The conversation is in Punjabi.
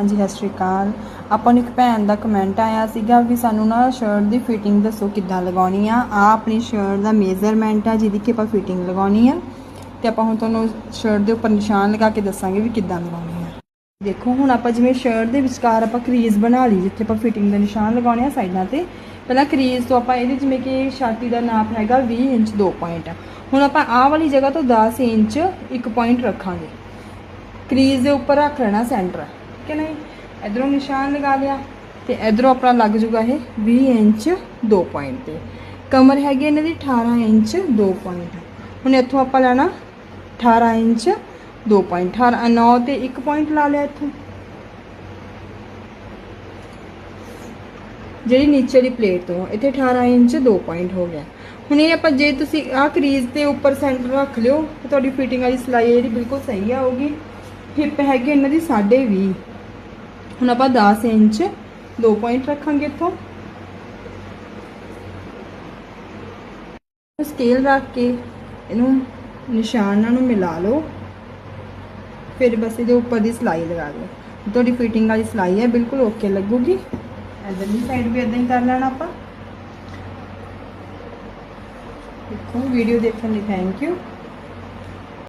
ਹਾਂਜੀ, ਸਤਿ ਸ਼੍ਰੀ ਅਕਾਲ। ਆਪਾਂ ਨੂੰ ਇੱਕ ਭੈਣ ਦਾ ਕਮੈਂਟ ਆਇਆ ਸੀਗਾ ਵੀ ਸਾਨੂੰ ਨਾ ਸ਼ਰਟ ਦੀ ਫਿਟਿੰਗ ਦੱਸੋ ਕਿੱਦਾਂ ਲਗਾਉਣੀ ਆ। ਆ ਆਪਣੀ ਸ਼ਰਟ ਦਾ ਮੇਜ਼ਰਮੈਂਟ ਆ, ਜਿਹਦੀ ਕਿ ਆਪਾਂ ਫਿਟਿੰਗ ਲਗਾਉਣੀ ਆ। ਤੇ ਆਪਾਂ ਹੁਣ ਤੁਹਾਨੂੰ ਸ਼ਰਟ ਦੇ ਉੱਪਰ ਨਿਸ਼ਾਨ ਲਗਾ ਕੇ ਦੱਸਾਂਗੇ ਵੀ ਕਿੱਦਾਂ ਲਗਾਉਣੀ ਆ। ਦੇਖੋ, ਹੁਣ ਆਪਾਂ ਜਿਵੇਂ ਸ਼ਰਟ ਦੇ ਵਿਚਕਾਰ ਆਪਾਂ ਕਰੀਜ਼ ਬਣਾ ਲਈ, ਜਿੱਥੇ ਆਪਾਂ ਫਿਟਿੰਗ ਦਾ ਨਿਸ਼ਾਨ ਲਗਾਉਣੇ ਆ ਸਾਈਡਾਂ ਤੇ। ਪਹਿਲਾਂ ਕਰੀਜ਼ ਤੋਂ ਆਪਾਂ ਇਹਦੇ ਜਿਵੇਂ ਕਿ ਛਾਤੀ ਦਾ ਨਾਪ ਹੈਗਾ 20 ਇੰਚ 2 ਪੁਆਇੰਟ ਹੁਣ ਆਪਾਂ ਆਹ ਵਾਲੀ ਜਗ੍ਹਾ ਤੋਂ 10 ਇੰਚ 1 ਪੁਆਇੰਟ ਰੱਖਾਂਗੇ। ਕਰੀਜ਼ ਦੇ ਉੱਪਰ ਰੱਖ ਲੈਣਾ ਸੈਂਟਰ ਕਿ ਨਹੀਂ? ਇਧਰੋਂ ਨਿਸ਼ਾਨ ਲਗਾ ਲਿਆ ਤੇ ਇਧਰੋਂ ਆਪਣਾ ਲੱਗ ਜੂਗਾ ਇਹ 20 ਇੰਚ 2 ਪੁਆਇੰਟ ਤੇ। ਕਮਰ ਹੈਗੀ ਇਹਨਾਂ ਦੀ 18 ਇੰਚ 2 ਪੁਆਇੰਟ ਹੁਣ ਇੱਥੋਂ ਆਪਾਂ ਲੈਣਾ 18 ਇੰਚ 2 ਪੁਆਇੰਟ 18 9 ਤੇ 1 ਪੁਆਇੰਟ ਲਾ ਲਿਆ ਇੱਥੋਂ। ਜਿਹੜੀ ਨੀਚੇ ਦੀ ਪਲੇਟ ਤੋਂ, ਇੱਥੇ 18 ਇੰਚ 2 ਪੁਆਇੰਟ ਹੋ ਗਿਆ। ਹੁਣ ਇਹ ਆਪਾਂ ਜੇ ਤੁਸੀਂ ਆਹ ਕਰੀਜ਼ 'ਤੇ ਉੱਪਰ ਸੈਂਟਰ ਰੱਖ ਲਿਓ, ਤਾਂ ਤੁਹਾਡੀ ਫਿਟਿੰਗ ਵਾਲੀ ਸਿਲਾਈ ਜਿਹੜੀ ਬਿਲਕੁਲ ਸਹੀ ਆਊਗੀ ਹਿੱਪ ਹੈਗੀ ਇਹਨਾਂ ਦੀ 20.5 ਹੁਣ ਆਪਾਂ 10 ਇੰਚ 2 ਪੁਆਇੰਟ ਰੱਖਾਂਗੇ ਇੱਥੋਂ। ਸਕੇਲ ਰੱਖ ਕੇ ਇਹਨੂੰ ਨਿਸ਼ਾਨਾਂ ਨੂੰ ਮਿਲਾ ਲਓ। ਫਿਰ ਬਸ ਇਹਦੇ ਉੱਪਰ ਦੀ ਸਿਲਾਈ ਲਗਾ ਲਓ ਤੁਹਾਡੀ ਫਿਟਿੰਗ ਵਾਲੀ ਸਿਲਾਈ ਹੈ, ਬਿਲਕੁਲ ਓਕੇ ਲੱਗੂਗੀ। ਇਧਰਲੀ ਸਾਈਡ ਵੀ ਇਦਾਂ ਹੀ ਕਰ ਲੈਣਾ ਆਪਾਂ। ਦੇਖੋ ਵੀਡੀਓ ਦੇਖਣ ਲਈ ਥੈਂਕ ਯੂ